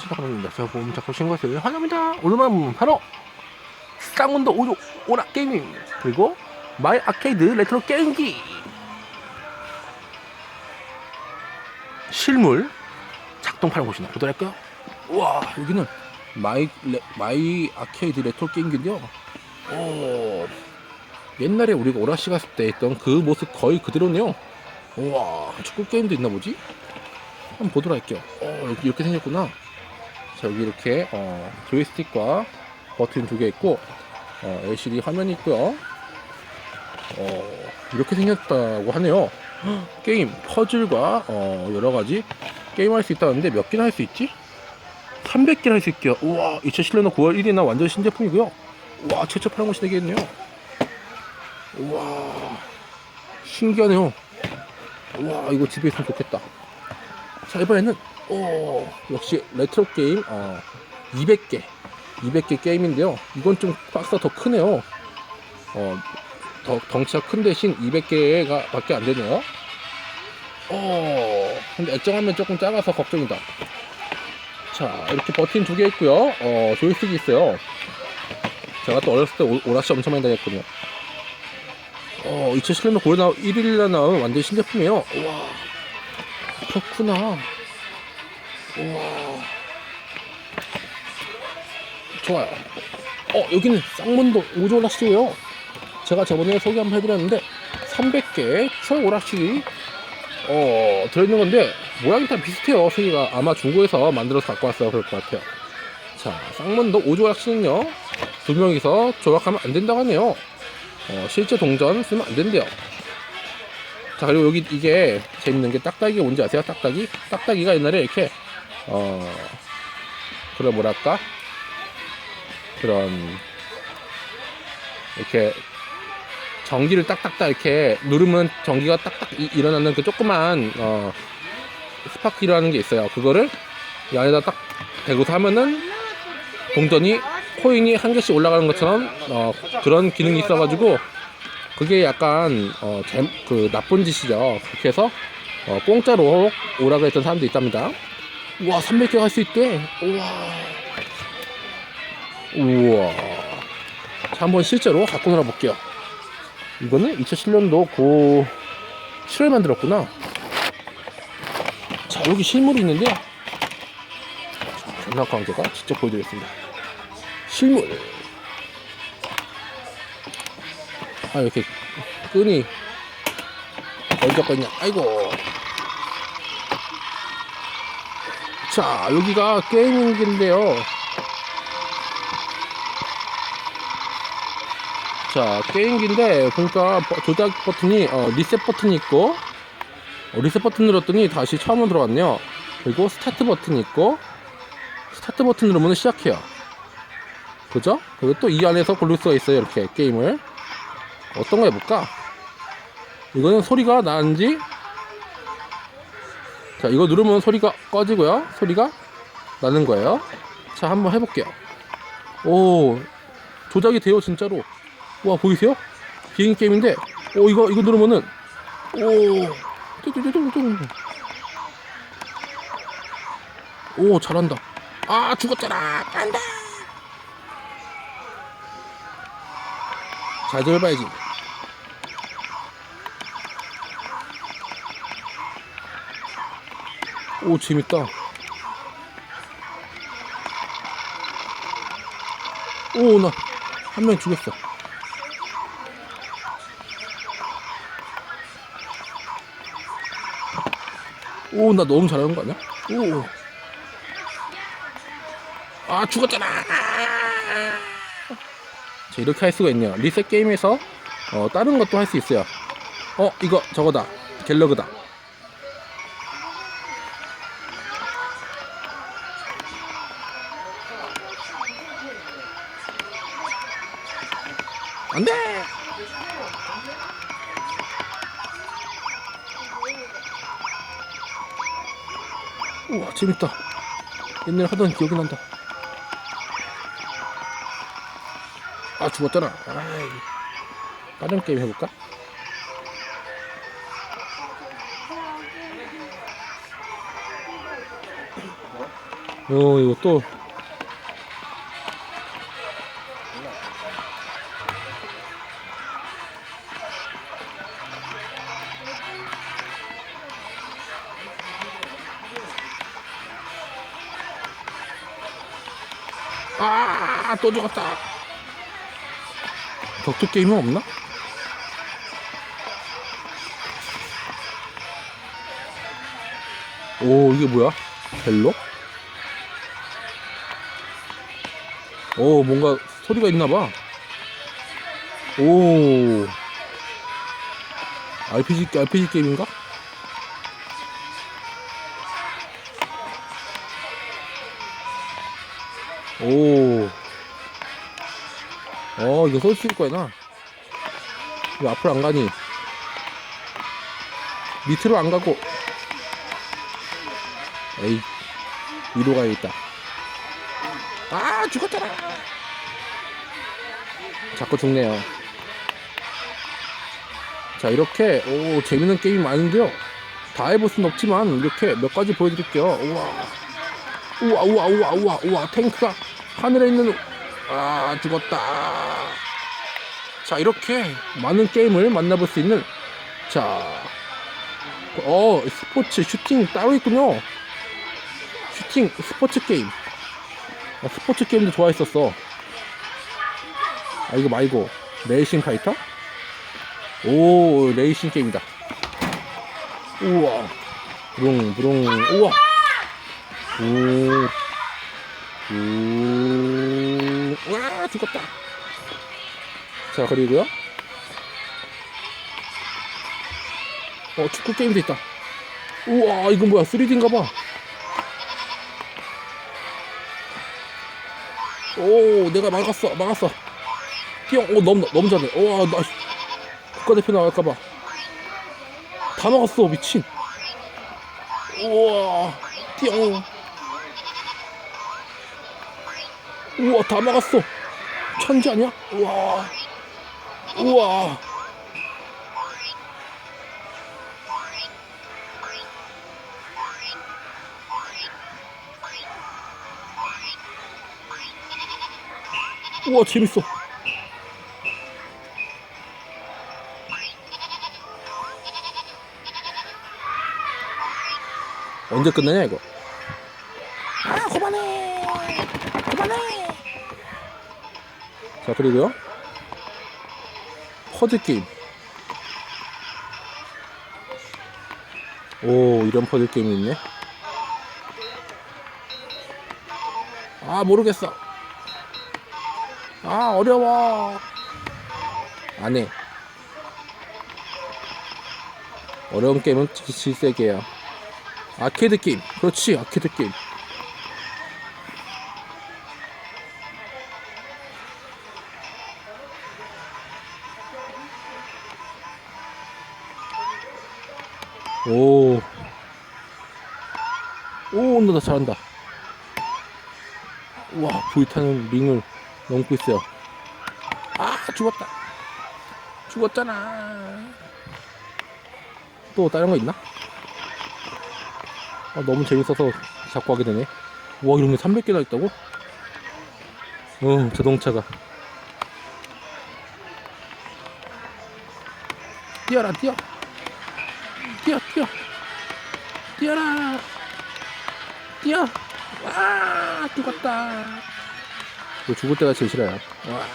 시작합니다. 제가 보험 잡고 신 것을 환영합니다. 오늘만 바로 쌍문도 오조 오라 게이밍 그리고 마이 아케이드 레트로 게임기 실물 작동하는 곳이나 보도록 할까요? 우와 여기는 마이 레, 마이 아케이드 레트로 게임기인데요. 오 옛날에 우리가 오라시 갔을 때 했던 그 모습 거의 그대로네요. 우와 축구 게임도 있나 보지? 한번 보도록 할게요. 어, 이렇게 생겼구나. 자, 여기 이렇게 어, 조이스틱과 버튼 두 개 있고 어, LCD 화면이 있고요. 어, 이렇게 생겼다고 하네요. 헉, 게임 퍼즐과 어, 여러 가지 게임 할 수 있다는데 몇 개나 할 수 있지? 300개나 할 수 있게요. 우와, 2017년 9월 1일이나 완전 신제품이고요. 우와, 최초 팔은 것이 되겠네요. 우와, 신기하네요. 우와, 이거 집에 있으면 좋겠다. 자 이번에는 오. 역시 레트로 게임 어 200개 200개 게임인데요. 이건 좀 박스가 더 크네요. 어 더 덩치가 큰 대신 200개가 밖에 안 되네요. 어 근데 액정화면 조금 작아서 걱정이다. 자 이렇게 버튼 두 개 있고요. 어 조이스틱이 있어요. 제가 또 어렸을 때 오- 오락시 엄청 많이 다녔거든요. 어 2017년 9월 나 1일날 나온 완전 신제품이에요. 와. 그렇구나. 우와. 좋아요. 어, 여기는 쌍문도 오조 오락실이에요. 제가 저번에 소개 한번 해드렸는데, 300개 총 오락실이, 어, 들어있는 건데, 모양이 다 비슷해요. 세 개가 아마 중국에서 만들어서 갖고 왔어요. 그럴 것 같아요. 자, 쌍문도 오조 오락실은요, 두 명이서 조각하면 안 된다고 하네요. 어, 실제 동전 쓰면 안 된대요. 자 그리고 여기 이게 재밌는 게 딱딱이가 뭔지 아세요? 딱딱이? 딱딱이가 옛날에 이렇게 어 그런 뭐랄까 그런 이렇게 전기를 딱딱딱 이렇게 누르면 전기가 딱딱 이- 일어나는 그 조그만 어 스파크라는 게 있어요. 그거를 이 안에다 딱 대고서 하면은 동전이 코인이 한 개씩 올라가는 것처럼 어 그런 기능이 있어가지고 그게 약간 어, 잼- 그 나쁜 짓이죠. 그렇게 해서 어, 공짜로 오라고 했던 사람도 있답니다. 우와 300개 갈 수 있대. 우와. 우와. 자 한번 실제로 갖고 놀아 볼게요. 이거는 2007년도 고 7월 만들었구나. 자 여기 실물이 있는데 자, 존나 광제가 직접 보여드리겠습니다. 실물. 아 이렇게 끈이 걸적거리냐 아이고 자 여기가 게이밍기인데요 자 게임기인데 보니까 버- 조작 버튼이 어, 리셋 버튼이 있고 어, 리셋 버튼 눌렀더니 다시 처음으로 들어갔네요 그리고 스타트 버튼이 있고 스타트 버튼 누르면 시작해요 그죠? 그리고 또 이 안에서 고를 수가 있어요 이렇게 게임을 어떤 거 해볼까? 이거는 소리가 나는지 자 이거 누르면 소리가 꺼지고요. 소리가 나는 거예요. 자 한번 해볼게요. 오 조작이 돼요 진짜로. 와 보이세요? 비행기 게임인데 오 이거 이거 누르면은 오 뚜뚜뚜뚜뚜 오 잘한다. 아 죽었잖아. 안돼 잘 들어봐야지 오 재밌다. 오 나 한 명 죽였어. 오 나 너무 잘하는 거 아니야? 오. 아 죽었잖아! 자 이렇게 할 수가 있네요. 리셋 게임에서 어, 다른 것도 할 수 있어요. 어 이거 저거다. 갤러그다 우와 재밌다. 옛날에 하던 기억이 난다. 아 죽었잖아 아이. 다른 게임 해볼까? 어 이거 또 또 죽었다. 격투 게임은 없나? 오, 이게 뭐야? 벨로? 오, 뭔가 소리가 있나봐. 오. RPG, RPG 게임인가? 오. 어, 이거 쏠수 있을 거야, 나. 왜 앞으로 안 가니? 밑으로 안 가고. 에이, 위로 가야겠다. 아, 죽었잖아. 자꾸 죽네요. 자, 이렇게, 오, 재밌는 게임 많은데요. 다 해볼 순 없지만, 이렇게 몇 가지 보여드릴게요. 우와. 우와, 우와, 우와, 우와, 우와, 탱크가 하늘에 있는, 아, 죽었다. 자, 이렇게 많은 게임을 만나볼 수 있는, 자, 어, 스포츠 슈팅 따로 있군요. 슈팅 스포츠 게임. 아, 스포츠 게임도 좋아했었어. 아, 이거 말고, 레이싱 파이터? 오, 레이싱 게임이다. 우와. 부릉, 부릉, 우와. 오. 오. 와, 죽었다. 자, 그리고요. 어, 축구 게임도 있다. 우와, 이건 뭐야? 3D인가 봐. 오, 내가 막았어, 막았어. 띠용, 오, 너무, 너무 잘해. 우와, 나, 씨, 국가대표 나갈까봐. 다 막았어, 미친. 우와, 띠용. 우와, 다 막았어. 천지 아니야? 우와. 우와. 우와, 재밌어. 언제 끝나냐, 이거? 아, 그만해. 그만해. 자, 그리고요. 퍼즐 게임. 오, 이런 퍼즐 게임이 있네. 아, 모르겠어. 아, 어려워. 안 해. 어려운 게임은 질세게요. 아케이드 게임. 그렇지, 아케이드 게임. 오. 오, 나 잘한다. 우와, 불타는 링을 넘고 있어요. 아, 죽었다. 죽었잖아. 또 다른 거 있나? 아, 너무 재밌어서 자꾸 하게 되네. 우와, 이런 게 300개나 있다고? 어, 자동차가. 뛰어라, 뛰어. 뛰어 뛰어. 뛰어라. 뛰어. 와 죽었다. 뭐 죽을 때가 제일 싫어요. 와.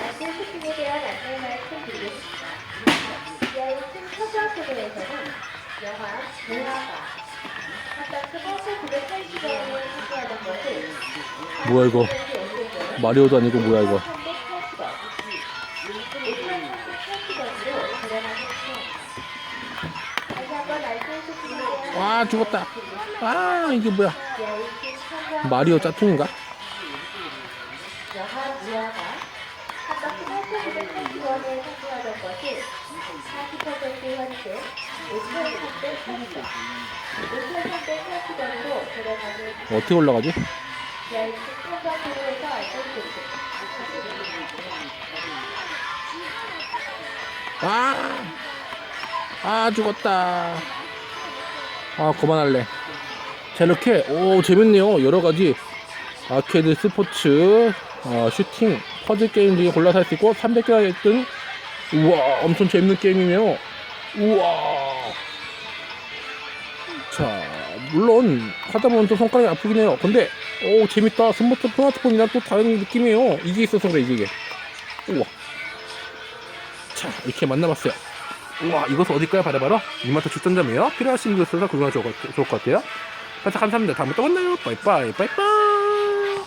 말씀 슈팅에 대한 안내 말씀드리겠습니다. 이하의 초등학교에서는 영화 동화가 아까 버스 980원에 소개하던 것을 뭐야 이거? 마리오도 아니고 뭐야 이거 와, 죽었다. 아 이게 뭐야? 마리오 짝퉁인가? 영화 무화가 아까 980원에 소개하던 것을 40% 환급 5,380원 5,380원으로 저렴하게 어떻게 올라가지. 아 아 죽었다 아 그만할래. 자 이렇게 오 재밌네요. 여러가지 아케이드 스포츠 어, 슈팅 퍼즐 게임 중에 골라서 할 수 있고 300개가 있던 우와 엄청 재밌는 게임이네요. 우와. 자 물론 하다 보면 또 손가락이 아프긴 해요. 근데 오 재밌다. 스마트 스마트폰이랑 또 다른 느낌이에요. 이게 있어서 그래 이게. 우와. 자 이렇게 만나봤어요 우와 이것은 어딜까요 바로 바로 이마트 출전점이에요. 필요하신 있어서 구경하셔도 좋을 것 같아요. 감사합니다. 다음에 또 만나요. 빠이빠이 빠이빠이